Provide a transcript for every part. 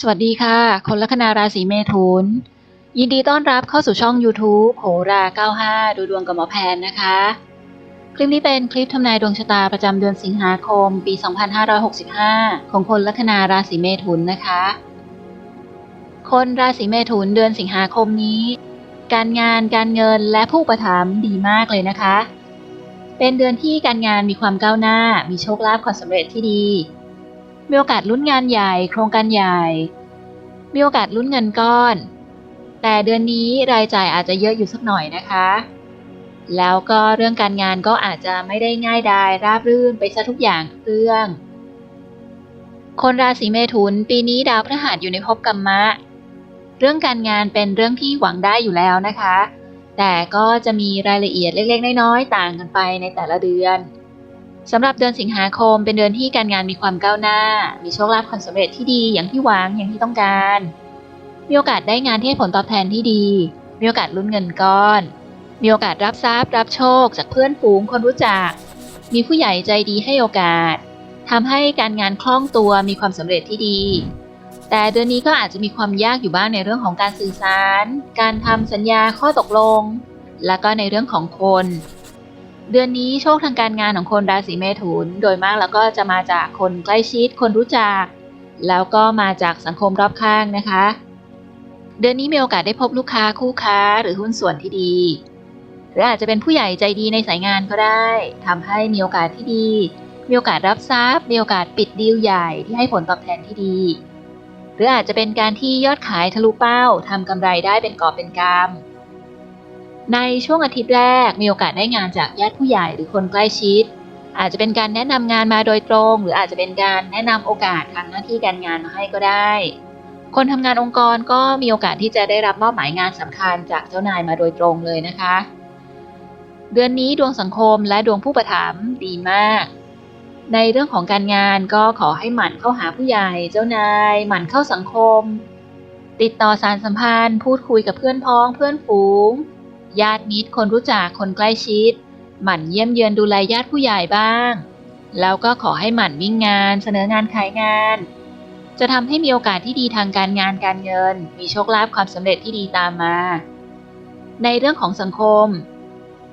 สวัสดีค่ะ คนลัคนาราศีเมถุน ยินดีต้อนรับเข้าสู่ช่อง YouTube โหรา 95 ดูดวงกับหมอแพนนะคะ คลิปนี้เป็นคลิปทำนายดวงชะตาประจำเดือนสิงหาคม ปี 2565 ของคนลัคนาราศีเมถุนนะคะ คนราศีเมถุนเดือนสิงหาคมนี้ การงานการเงินและผู้ประถมดีมากเลยนะคะ เป็นเดือนที่การงานมีความก้าวหน้า มีโชคลาภความสำเร็จที่ดี มีโอกาสลุ้นงานใหญ่ โครงการใหญ่ มีโอกาสลุ้นเงินก้อน แต่เดือนนี้รายจ่ายอาจจะเยอะอยู่สักหน่อยนะคะ แล้วก็เรื่องการงานก็อาจจะไม่ได้ง่ายดายราบรื่นไปซะทุกอย่างเรื่อง คนราศีเมถุนปีนี้ดาวพฤหัสอยู่ในภพกรรมะ เรื่องการงานเป็นเรื่องที่หวังได้อยู่แล้วนะคะ แต่ก็จะมีรายละเอียดเล็กๆน้อยๆต่างกันไปในแต่ละเดือน สำหรับเดือนสิงหาคมเป็นเดือนที่การงานมีความก้าวหน้า มีโชคลาภความสำเร็จที่ดีอย่างที่หวังอย่างที่ต้องการ มีโอกาสได้งานที่ให้ผลตอบแทนที่ดี มีโอกาสลุ้นเงินก้อน มีโอกาสรับทรัพย์ รับโชค จากเพื่อนฝูงคนรู้จัก มีผู้ใหญ่ใจดีให้โอกาสทำให้การงานคล่องตัวมีความสำเร็จที่ดี แต่เดือนนี้ก็อาจจะมีความยากอยู่บ้างในเรื่องของการสื่อสาร การทำสัญญาข้อตกลง แล้วก็ในเรื่องของคน เดือนนี้โชคทางการงานของคนราศีเมถุน โดยมากแล้วก็จะมาจากคนใกล้ชิด คนรู้จัก แล้วก็มาจากสังคมรอบข้างนะคะ เดือนนี้มีโอกาสได้พบลูกค้าคู่ค้าหรือหุ้นส่วนที่ดี หรืออาจจะเป็นผู้ใหญ่ใจดีในสายงานก็ได้ทำให้มีโอกาสที่ดี มีโอกาสรับทรัพย์ มีโอกาสปิดดีลใหญ่ที่ให้ผลตอบแทนที่ดี หรืออาจจะเป็นการที่ยอดขายทะลุเป้าทำกำไรได้เป็นกอบเป็นกำ ในช่วงอาทิตย์แรกมีโอกาสได้งานจากญาติผู้ใหญ่หรือคนใกล้ชิด อาจจะเป็นการแนะนำงานมาโดยตรง หรืออาจจะเป็นการแนะนำโอกาสทางหน้าที่การงานมาให้ก็ได้ คนทำงานองค์กรก็มีโอกาสที่จะได้รับมอบหมายงานสำคัญจากเจ้านายมาโดยตรงเลยนะคะ เดือนนี้ดวงสังคมและดวงผู้ประถมดีมาก ในเรื่องของการงานก็ขอให้หมั่นเข้าหาผู้ใหญ่ เจ้านาย หมั่นเข้าสังคม ติดต่อสารสัมพันธ์ พูดคุยกับเพื่อนพ้องเพื่อนฝูง ญาติมิตรคนรู้จักคนใกล้ชิด หมั่นเยี่ยมเยือนดูแลญาติผู้ใหญ่บ้าง แล้วก็ขอให้หมั่นวิ่งงาน เสนองานขายงาน จะทำให้มีโอกาสที่ดีทางการงานการเงิน มีโชคลาภความสำเร็จที่ดีตามมา ในเรื่องของสังคม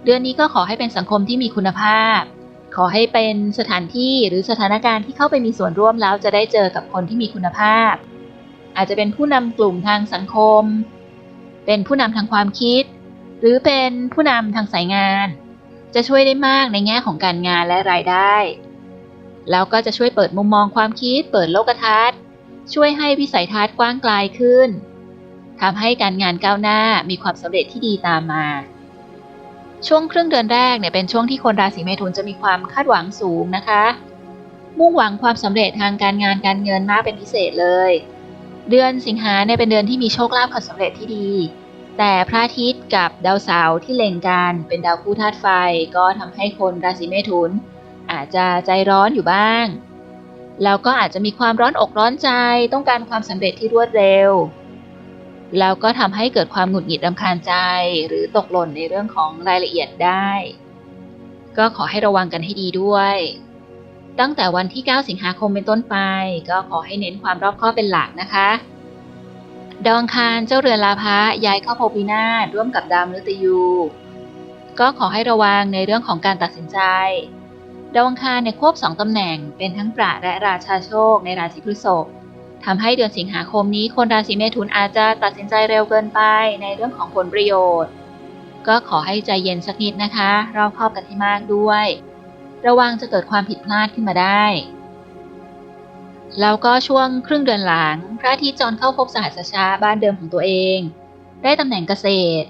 เดือนนี้ก็ขอให้เป็นสังคมที่มีคุณภาพ ขอให้เป็นสถานที่หรือสถานการณ์ที่เข้าไปมีส่วนร่วมแล้วจะได้เจอกับคนที่มีคุณภาพ อาจจะเป็นผู้นำกลุ่มทางสังคม เป็นผู้นำทางความคิด หรือเป็นผู้นำทางสายงาน จะช่วยได้มากในแง่ของการงานและรายได้ แล้วก็จะช่วยเปิดมุมมองความคิด เปิดโลกทัศน์ ช่วยให้วิสัยทัศน์กว้างไกลขึ้นทำให้การงานก้าวหน้ามีความสำเร็จที่ดีตามมา ช่วงครึ่งเดือนแรกเนี่ยเป็นช่วงที่คนราศีเมถุนจะมีความคาดหวังสูงนะคะ มุ่งหวังความสำเร็จทางการงานการเงินมากเป็นพิเศษเลย เดือนสิงหาเนี่ยเป็นเดือนที่มีโชคลาภความสำเร็จที่ดี แต่พระอาทิตย์ กับดาวเสาร์ที่เล็งกันเป็นดาวคู่ธาตุไฟ ก็ทำให้คนราศีเมถุน อาจจะใจร้อนอยู่บ้าง แล้วก็อาจจะมีความร้อนอกร้อนใจต้องการความสำเร็จที่รวดเร็ว แล้วก็ทำให้เกิดความหงุดหงิดรำคาญใจ หรือตกหล่นในเรื่องของรายละเอียดได้ ก็ขอให้ระวังกันให้ดีด้วย ตั้งแต่วันที่ 9 สิงหาคมเป็นต้นไป ก็ขอให้เน้นความรอบคอบเป็นหลักนะคะ ดองคารเจ้าเรือนลาภะย้ายเข้าภพวินาศร่วมกับดาวมฤตยู ก็ขอให้ระวังในเรื่องของการตัดสินใจ ดาวอังคารในควบสองตำแหน่งเป็นทั้งประและราชาโชคในราศีพฤษภทำให้เดือนสิงหาคมนี้คนราศีเมถุนอาจจะตัดสินใจเร็วเกินไปในเรื่องของผลประโยชน์ ก็ขอให้ใจเย็นสักนิดนะคะรอบคอบกันให้มากด้วย ระวังจะเกิดความผิดพลาดขึ้นมาได้ แล้วก็ช่วงครึ่งเดือนหลัง พระอาทิตย์จรเข้าพบสหัสชาบ้านเดิมของตัวเอง ได้ตำแหน่งเกษตร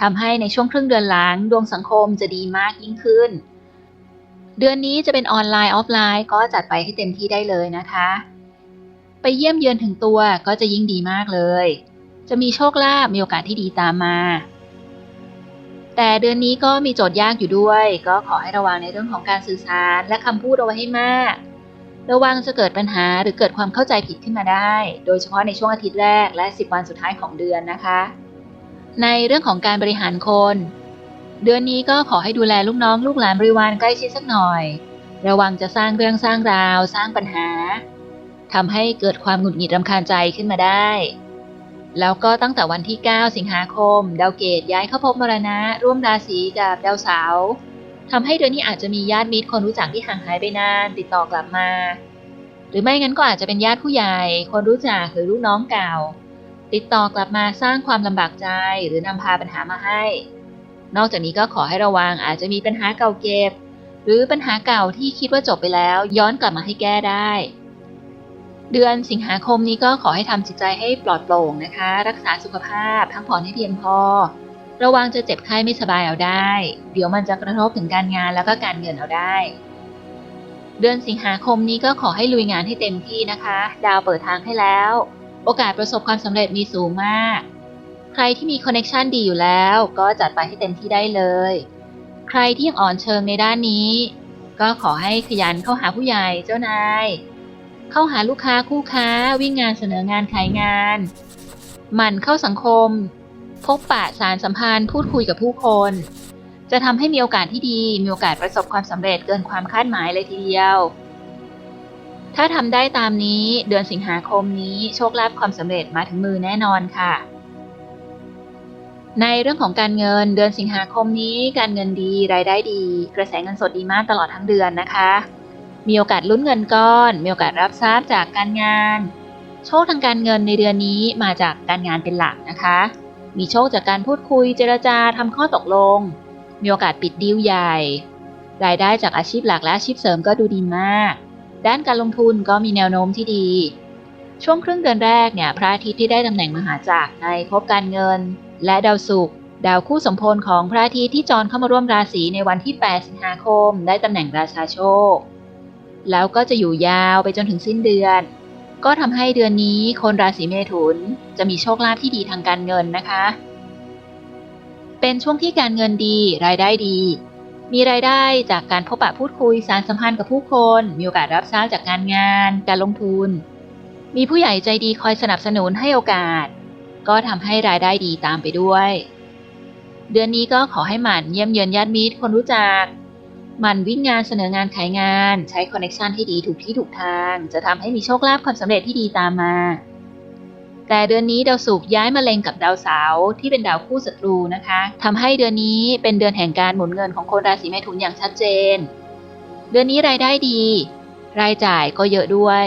ทำให้ในช่วงครึ่งเดือนหลัง ดวงสังคมจะดีมากยิ่งขึ้น เดือนนี้จะเป็นออนไลน์ออฟไลน์ ก็จัดไปให้เต็มที่ได้เลยนะคะ ไปเยี่ยมเยือนถึงตัวก็จะยิ่งดีมากเลย จะมีโชคลาภมีโอกาสที่ดีตามมา แต่เดือนนี้ก็มีโจทย์ยากอยู่ด้วย ก็ขอให้ระวังในเรื่องของการสื่อสารและคำพูดเอาไว้ให้มาก ระวังจะเกิดปัญหาหรือเกิดความเข้าใจผิดขึ้นมาได้ โดยเฉพาะในช่วงอาทิตย์แรกและ 10 วันสุดท้ายของเดือนนะคะ ในเรื่องของการบริหารคน เดือนนี้ก็ขอให้ดูแลลูกน้องลูกหลานบริวารใกล้ชิดสักหน่อย ระวังจะสร้างเรื่องสร้างราว สร้างปัญหาทำให้เกิดความหงุดหงิดรำคาญใจขึ้นมาได้ แล้วก็ตั้งแต่วันที่ 9 สิงหาคม ดาวเกตย้ายเข้าภพมรณะ ร่วมราศีกับดาวเสาร์ ทำให้เดือนนี้อาจจะมีญาติมิตรคนรู้จักที่ห่างหายไปนาน ติดต่อกลับมา หรือไม่งั้นก็อาจจะเป็นญาติผู้ใหญ่ คนรู้จักหรือลูกน้องเก่า ติดต่อกลับมาสร้างความลำบากใจหรือนำพาปัญหามาให้ นอกจากนี้ก็ขอให้ระวังอาจจะมีปัญหาเก่าเก็บ หรือปัญหาเก่าที่คิดว่าจบไปแล้ว ย้อนกลับมาให้แก้ได้ เดือนสิงหาคมนี้ก็ขอให้ทำจิตใจให้ปลอดโปร่งนะคะ รักษาสุขภาพพักผ่อนให้เพียงพอ ระวังจะเจ็บไข้ไม่สบายเอาได้ เดี๋ยวมันจะกระทบถึงการงานแล้วก็การเงินเอาได้ เดือนสิงหาคมนี้ก็ขอให้ลุยงานให้เต็มที่นะคะ ดาวเปิดทางให้แล้ว โอกาสประสบความสำเร็จมีสูงมาก ใครที่มีคอนเน็ชันดีอยู่แล้ว ก็จัดไปให้เต็มที่ได้เลย ใครที่ยังอ่อนเชิงในด้านนี้ ก็ขอให้ขยันเข้าหาผู้ใหญ่เจ้านาย เข้าหาลูกค้าคู่ค้า วิ่งงานเสนองานขายงาน หมั่นเข้าสังคม พบปะสารสัมพันธ์พูดคุยกับผู้คน จะทำให้มีโอกาสที่ดี มีโอกาสประสบความสำเร็จเกินความคาดหมายเลยทีเดียว ถ้าทำได้ตามนี้เดือนสิงหาคมนี้โชคลาภความสำเร็จมาถึงมือแน่นอนค่ะ ในเรื่องของการเงินเดือนสิงหาคมนี้การเงินดีรายได้ดี กระแสเงินสดดีมากตลอดทั้งเดือนนะคะ มีโอกาสลุ้นเงินก้อน มีโอกาสรับทรัพย์จากการงาน โชคทางการเงินในเดือนนี้มาจากการงานเป็นหลักนะคะ มีโชคจากการพูดคุยเจรจาทำข้อตกลง มีโอกาสปิดดีลใหญ่ รายได้จากอาชีพหลักและอาชีพเสริมก็ดูดีมาก ด้านการลงทุนก็มีแนวโน้มที่ดี ช่วงครึ่งเดือนแรกเนี่ยพระอาทิตย์ที่ได้ตำแหน่งมหาจักรในภพการเงิน และดาวศุกร์ดาวคู่สมพลของพระอาทิตย์ที่จรเข้ามาร่วมราศีในวันที่ 8 สิงหาคม ได้ตำแหน่งราชาโชค แล้วก็จะอยู่ยาวไปจนถึงสิ้นเดือน ก็ทำให้เดือนนี้คนราศีเมถุนจะมีโชคลาภที่ดีทางการเงินนะคะ เป็นช่วงที่การเงินดี รายได้ดี มีรายได้จากการพบปะพูดคุยสารสัมพันธ์กับผู้คน มีโอกาสรับทราบจากการงาน การลงทุน มีผู้ใหญ่ใจดีคอยสนับสนุนให้โอกาส ก็ทำให้รายได้ดีตามไปด้วย เดือนนี้ก็ขอให้หมั่นเยี่ยมเยือนญาติมิตรคนรู้จัก มันวิ่งงานเสนองานขายงาน ใช้คอนเน็ชันให้ดีถูกที่ถูกทาง จะทำให้มีโชคลาภความสำเร็จที่ดีตามมา แต่เดือนนี้ดาวศุกร์ย้ายมาเล็งกับดาวเสาร์ที่เป็นดาวคู่ศัตรูนะคะทำให้เดือนนี้เป็นเดือนแห่งการหมุนเงินของคนราศีเมถุนอย่างชัดเจน เดือนนี้รายได้ดี รายจ่ายก็เยอะด้วย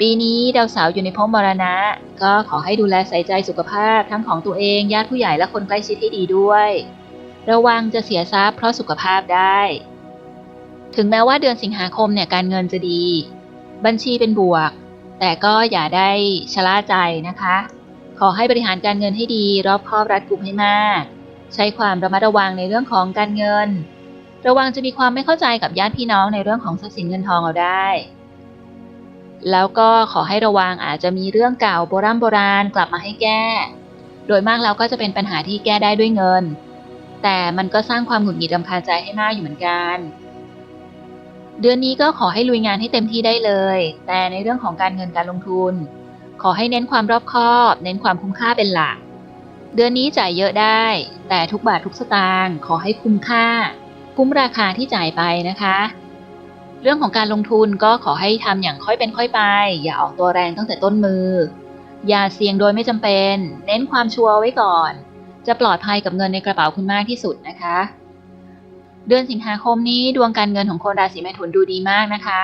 ปีนี้ดาวเสาร์อยู่ในภพมรณะ ก็ขอให้ดูแลใส่ใจสุขภาพทั้งของตัวเองญาติผู้ใหญ่และคนใกล้ชิดให้ดีด้วย ระวังจะเสียทรัพย์เพราะสุขภาพได้ ถึงแม้ว่าเดือนสิงหาคมเนี่ยการเงินจะดี บัญชีเป็นบวก แต่ก็อย่าได้ชะล่าใจนะคะ ขอให้บริหารการเงินให้ดี รอบคอบรัดกุมให้มาก ใช้ความระมัดระวังในเรื่องของการเงิน ระวังจะมีความไม่เข้าใจกับญาติพี่น้องในเรื่องของทรัพย์สินเงินทองเอาได้ แล้วก็ขอให้ระวังอาจจะมีเรื่องเก่าโบราณโบราณกลับมาให้แก้ โดยมากแล้วก็จะเป็นปัญหาที่แก้ได้ด้วยเงิน แต่มันก็สร้างความหงุดหงิดรำคาญใจให้มากอยู่เหมือนกัน เดือนนี้ก็ขอให้ลุยงานให้เต็มที่ได้เลย แต่ในเรื่องของการเงินการลงทุน ขอให้เน้นความรอบคอบ เน้นความคุ้มค่าเป็นหลัก เดือนนี้จ่ายเยอะได้ แต่ทุกบาททุกสตางค์ขอให้คุ้มค่า คุ้มราคาที่จ่ายไปนะคะ เรื่องของการลงทุนก็ขอให้ทำอย่างค่อยเป็นค่อยไป อย่าออกตัวแรงตั้งแต่ต้นมือ อย่าเสี่ยงโดยไม่จำเป็น เน้นความชัวร์ไว้ก่อน จะปลอดภัยกับเงินในกระเป๋าคุณมากที่สุดนะคะ เดือนสิงหาคมนี้ดวงการเงินของคนราศีเมถุนดูดีมากนะคะ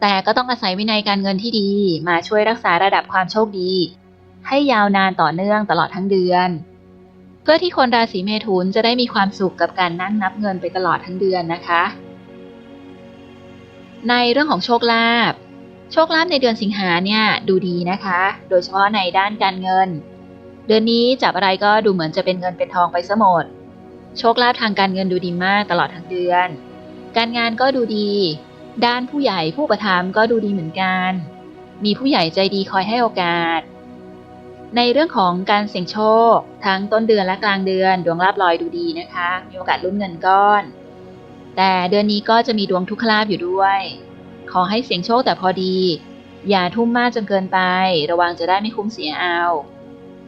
แต่ก็ต้องอาศัยวินัยการเงินที่ดีมาช่วยรักษาระดับความโชคดี ให้ยาวนานต่อเนื่องตลอดทั้งเดือน เพื่อที่คนราศีเมถุนจะได้มีความสุขกับการนั่งนับเงินไปตลอดทั้งเดือนนะคะ ในเรื่องของโชคลาภโชคลาภในเดือนสิงหาเนี่ยดูดีนะคะ โดยเฉพาะในด้านการเงิน เดือนนี้จับอะไรก็ดูเหมือนจะเป็นเงินเป็นทองไปซะหมด โชคลาภทางการเงินดูดีมากตลอดทั้งเดือน การงานก็ดูดี ด้านผู้ใหญ่ผู้ประทามก็ดูดีเหมือนกัน มีผู้ใหญ่ใจดีคอยให้โอกาส ในเรื่องของการเสี่ยงโชค ทั้งต้นเดือนและกลางเดือน ดวงลาบลอยดูดีนะคะ มีโอกาสลุ้นเงินก้อน แต่เดือนนี้ก็จะมีดวงทุกขลาบอยู่ด้วย ขอให้เสี่ยงโชคแต่พอดี อย่าทุ่มมากจนเกินไป ระวังจะได้ไม่คุ้มเสียเอา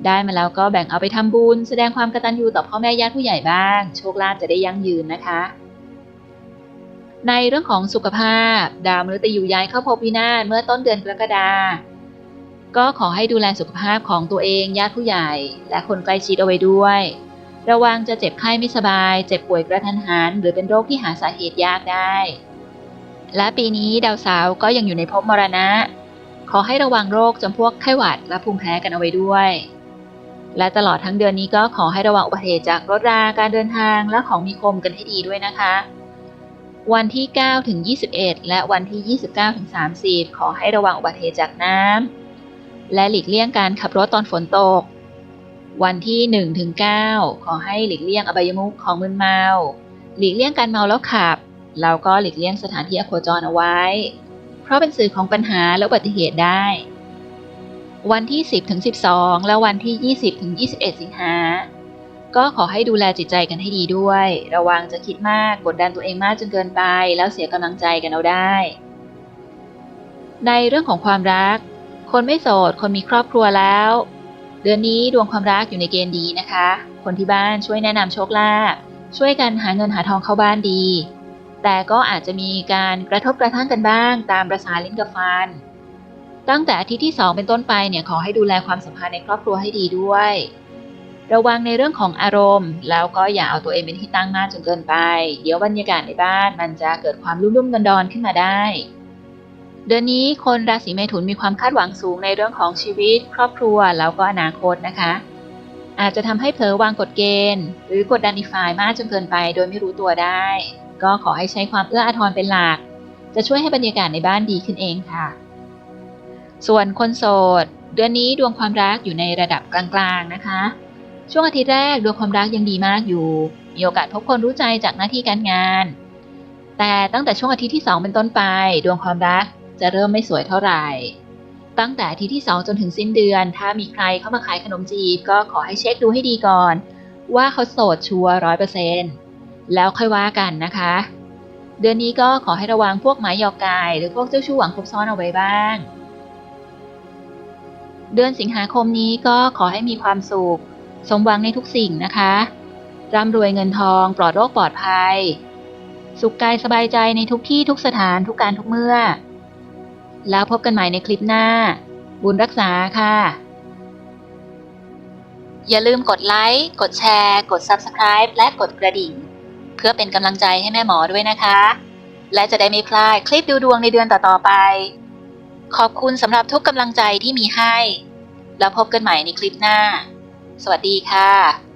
ได้มาแล้วก็แบ่งเอาไปทำบุญ แสดงความกตัญญูต่อพ่อแม่ญาติผู้ใหญ่บ้าง โชคลาภจะได้ยั่งยืนนะคะ ในเรื่องของสุขภาพ ดาวมฤตยูย้ายเข้าภพวินาศเมื่อต้นเดือนกรกฎาก็ขอให้ดูแลสุขภาพของตัวเองญาติผู้ใหญ่ และคนใกล้ชิดเอาไว้ด้วย ระวังจะเจ็บไข้ไม่สบาย เจ็บป่วยกระทันหันหรือเป็นโรคที่หาสาเหตุยากได้ และปีนี้ดาวเสาร์ก็ยังอยู่ในภพมรณะ ขอให้ระวังโรคจำพวกไข้หวัดและภูมิแพ้กันเอาไว้ด้วย และตลอดทั้งเดือนนี้ก็ขอให้ระวังอุบัติเหตุจากรถราการเดินทางและของมีคมกันให้ดีด้วยนะคะ วันที่ 9 ถึง 21 และวันที่ 29 ถึง 30 ขอให้ระวังอุบัติเหตุจากน้ำและหลีกเลี่ยงการขับรถตอนฝนตก วันที่1ถึง9ขอให้หลีกเลี่ยงอบายมุขของมึนเมา หลีกเลี่ยงการเมาแล้วขับ แล้วก็หลีกเลี่ยงสถานที่อโคจรเอาไว้ เพราะเป็นสื่อของปัญหาและอุบัติเหตุได้ วันที่ 10ถึง12 และวันที่ 20ถึง21 สิงหา ก็ขอให้ดูแลจิตใจกันให้ดีด้วย ระวังจะคิดมากกดดันตัวเองมากจนเกินไป แล้วเสียกำลังใจกันเอาได้ ในเรื่องของความรัก คนไม่โสด คนมีครอบครัวแล้ว เดือนนี้ดวงความรักอยู่ในเกณฑ์ดีนะคะ คนที่บ้านช่วยแนะนำโชคลาภช่วยกันหาเงินหาทองเข้าบ้านดี แต่ก็อาจจะมีการกระทบกระทั่งกันบ้าง ตามประสาลิ้นกับฟัน ตั้งแต่อาทิตย์ที่ 2 เป็นต้นไปเนี่ยขอให้ดูแลความสัมพันธ์ในครอบครัวให้ดีด้วย ระวังในเรื่องของอารมณ์ แล้วก็อย่าเอาตัวเองเป็นที่ตั้งมากจนเกินไป เดี๋ยวบรรยากาศในบ้าน มันจะเกิดความรุ่มรุ่มดอนดอนขึ้นมาได้ เดือนนี้คนราศีเมถุนมีความคาดหวังสูงในเรื่องของชีวิต ครอบครัวแล้วก็อนาคตนะคะ อาจจะทำให้เผลอวางกฎเกณฑ์ หรือกดดันอีกฝ่ายมากจนเกินไป โดยไม่รู้ตัวได้ ก็ขอให้ใช้ความเอื้ออาทรเป็นหลักจะช่วยให้บรรยากาศในบ้านดีขึ้นเองค่ะ ส่วนคนโสด เดือนนี้ดวงความรักอยู่ในระดับกลางๆนะคะ ช่วงอาทิตย์แรกดวงความรักยังดีมากอยู่ มีโอกาสพบคนรู้ใจจากหน้าที่การงาน แต่ตั้งแต่ช่วงอาทิตย์ที่ 2 เป็นต้นไป ดวงความรักจะเริ่มไม่สวยเท่าไหร่ ตั้งแต่อาทิตย์ที่ 2 จนถึงสิ้นเดือน ถ้ามีใครเข้ามาขายขนมจีบก็ขอให้เช็คดูให้ดีก่อน ว่าเขาโสดชัวร้อยเปอร์เซ็นต์แล้วค่อยว่ากันนะคะ เดือนนี้ก็ขอให้ระวังพวกหมายหยอกกาย หรือพวกเจ้าชู้หวังคบซ้อนเอาไว้บ้าง เดือนสิงหาคมนี้ก็ขอให้มีความสุข สมหวังในทุกสิ่งนะคะร่ำรวยเงินทองปลอดโรคปลอดภัย สุขกายสบายใจในทุกที่ทุกสถานทุกการทุกเมื่อ แล้วพบกันใหม่ในคลิปหน้า บุญรักษาค่ะ อย่าลืมกดไลค์กดแชร์ กด Subscribe และกดกระดิ่ง เพื่อเป็นกำลังใจให้แม่หมอด้วยนะคะ และจะได้ไม่พลาดคลิปดูดวงในเดือนต่อๆไป ขอบคุณสำหรับทุกกำลังใจที่มีให้ แล้วพบกันใหม่ในคลิปหน้า สวัสดีค่ะ